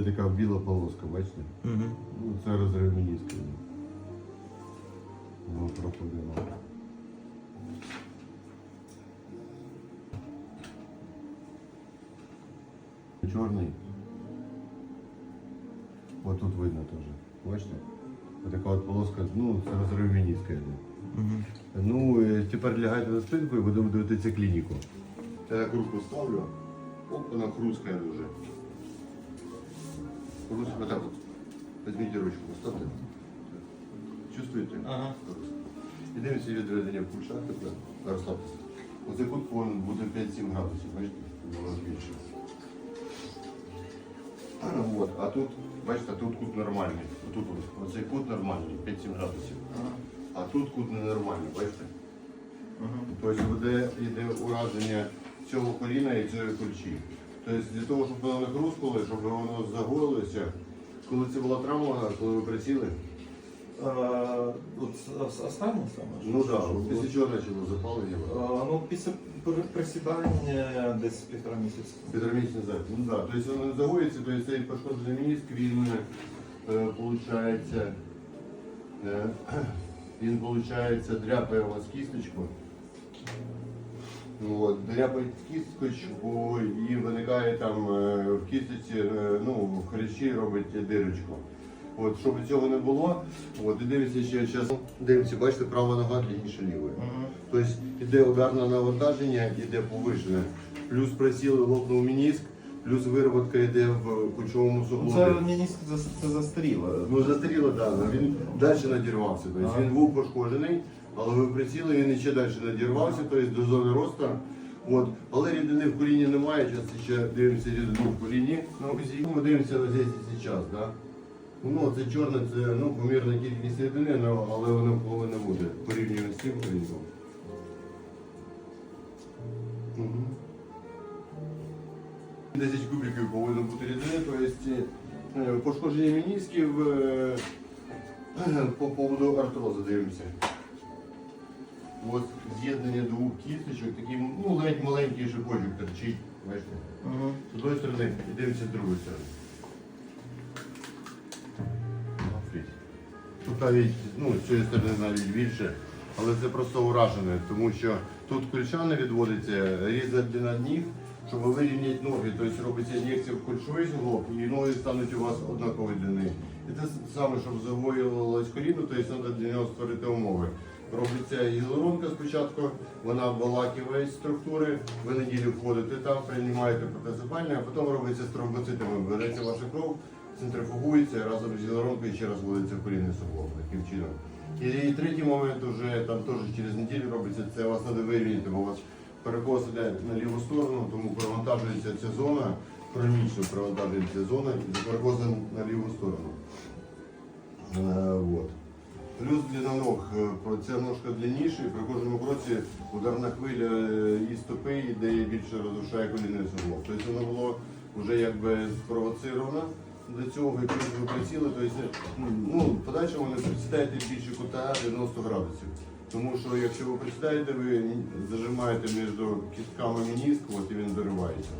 Іде така біла полоска, бачите? Угу. Ну, це розрив міністра. Воно проходило. Чорний. Ось тут видно теж. Бачите? Ось така от полоска, ну, це розрив міністра йде. Угу. Ну, е, тепер лягайте на спинку і будемо дивитися клініку. Я так руку ставлю, оп, вона хрускає дуже. Хрускає, вот так вот. Возьмите ручку, ставте. Чувствуєте? Ага. І дивимося відведення тепер. Розслабтеся. Оцей кут повинен бути 5-7 градусів, бачите? Воно збільшує. Вот. А тут, бачите, тут кут нормальний. Тут. Оцей кут нормальний, 5-7 градусів. А тут кут ненормальний, бачите? Тобто буде йде ураження цього коліна і цієї кульчі. Тобто для того, щоб не хрускало, щоб воно загоїлося, коли це була травма, коли ви присіли, От с- останнє саме? ну так, да, після чого почало запалення? А, Ну, після пр- присідання десь півтора місяця. Півтора місяця назад. Ну так, да. тобто воно не загоїться, тобто цей пошкоджений мініск, він, е, получається, е, він, получається, дряпає у вас кісточку. От, дряпає кісточку і виникає там е, в кісточці, е, ну, в хрящі робить дирочку. От, щоб цього не було, от, і дивіться ще зараз. Дивіться, бачите, права нога длинніше лівої. Тобто йде ударне навантаження, йде повишене. Плюс просіли лопнув мініск, плюс вироботка йде в кучовому суглобі. Це мені це, застаріло. Ну застаріло, так, да, він далі надірвався. Тобто він був пошкоджений, але ви приціли, він ще далі надірвався, тобто до зони росту. От. Але рідини в коліні немає, зараз ще дивимося рідину в коліні на узі. Ми дивимося на здесь і зараз, да? Ну, це чорне, це ну, помірна кількість рідини, ну, але воно повинно 10 кубиків повинно бути рідини, тобто е, пошкодження мінісків е, по поводу артрозу дивимося. От з'єднання двох кісточок, такий ну, ледь маленький шипочок торчить. Бачите? Угу. З одної сторони і дивимося з другої сторони. Тут навіть ну, з цієї сторони навіть більше, але це просто уражене, тому що тут ключа не відводиться, різати на ніг, щоб вирівняти ноги. Тобто робиться ін'єкція в кульшовий суглоб і ноги стануть у вас однакової длини. І те саме, щоб загоювалось коліно, тобто треба для нього створити умови. Робиться гіалуронка спочатку, вона обволакує структури, ви неділю входите там, приймаєте протезопальне, а потім робиться з тромбоцитами, береться ваша кров, центрифугується, разом з гіалуронкою ще раз вводиться в колінний суглоб, таким чином. І, третій момент вже там теж через неділю робиться, це вас треба вирівняти, бо у вас перекос на ліву сторону, тому перевантажується ця зона, хронічно перевантажується зона і за на ліву сторону. Е, вот. Плюс длина ног, е, ця ножка длинніша, і при кожному кроці ударна хвиля е, і стопи йде і більше розрушає колінний суглоб. Тобто воно було вже якби спровоцировано до цього, плюс ви приціли, тобто, ну, в подальшому не присідаєте більше кута 90 градусів. Тому що якщо ви присідаєте, ви зажимаєте між кістками мініск, от і він доривається.